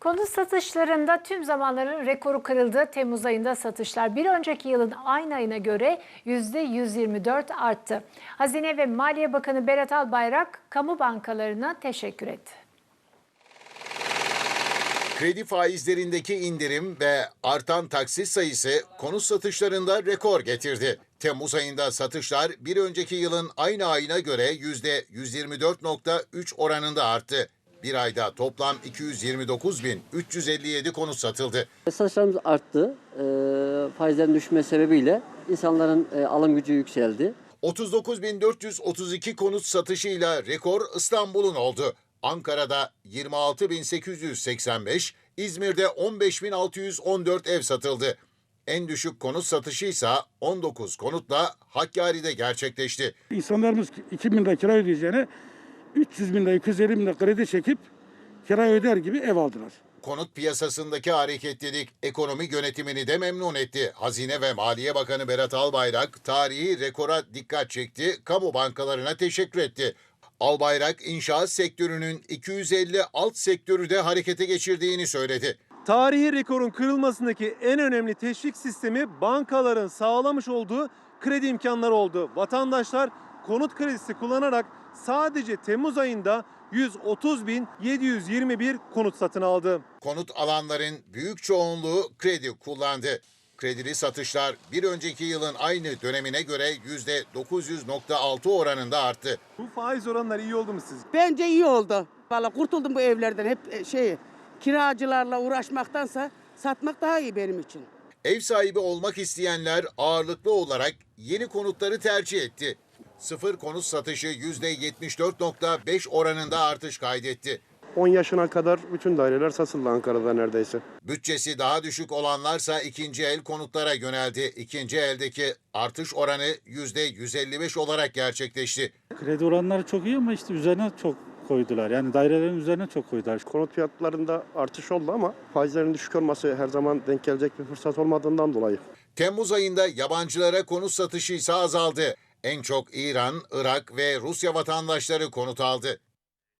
Konut satışlarında tüm zamanların rekoru kırıldı. Temmuz ayında satışlar bir önceki yılın aynı ayına göre %124 arttı. Hazine ve Maliye Bakanı Berat Albayrak kamu bankalarına teşekkür etti. Kredi faizlerindeki indirim ve artan taksit sayısı konut satışlarında rekor getirdi. Temmuz ayında satışlar bir önceki yılın aynı ayına göre %124.3 oranında arttı. Bir ayda toplam 229.357 konut satıldı. Satışlarımız arttı. Ee, faizlerin düşme sebebiyle insanların e, alım gücü yükseldi. 39.432 konut satışıyla rekor İstanbul'un oldu. Ankara'da 26.885, İzmir'de 15.614 ev satıldı. En düşük konut satışı ise 19 konutla Hakkari'de gerçekleşti. İnsanlarımız 2 bin lira kira ödeyeceğine 300 bin lira, 250 bin lira kredi çekip kira öder gibi ev aldılar. Konut piyasasındaki hareketlilik ekonomi yönetimini de memnun etti. Hazine ve Maliye Bakanı Berat Albayrak tarihi rekora dikkat çekti, kamu bankalarına teşekkür etti. Albayrak inşaat sektörünün 250 alt sektörü de harekete geçirdiğini söyledi. Tarihi rekorun kırılmasındaki en önemli teşvik sistemi bankaların sağlamış olduğu kredi imkanları oldu. Vatandaşlar konut kredisi kullanarak sadece Temmuz ayında 130.721 konut satın aldı. Konut alanların büyük çoğunluğu kredi kullandı. Kredili satışlar bir önceki yılın aynı dönemine göre %900.6 oranında arttı. Bu faiz oranları iyi oldu mu siz? Bence iyi oldu. Valla kurtuldum bu evlerden. Hep e, şey kiracılarla uğraşmaktansa satmak daha iyi benim için. Ev sahibi olmak isteyenler ağırlıklı olarak yeni konutları tercih etti. Sıfır konut satışı %74.5 oranında artış kaydetti. 10 yaşına kadar bütün daireler satıldı Ankara'da neredeyse. Bütçesi daha düşük olanlarsa ikinci el konutlara yöneldi. İkinci eldeki artış oranı %155 olarak gerçekleşti. Kredi oranları çok iyi ama işte üzerine çok koydular. Yani dairelerin üzerine çok koydular. Konut fiyatlarında artış oldu ama faizlerin düşük olması her zaman denk gelecek bir fırsat olmadığından dolayı. Temmuz ayında yabancılara konut satışı ise azaldı. En çok İran, Irak ve Rusya vatandaşları konut aldı.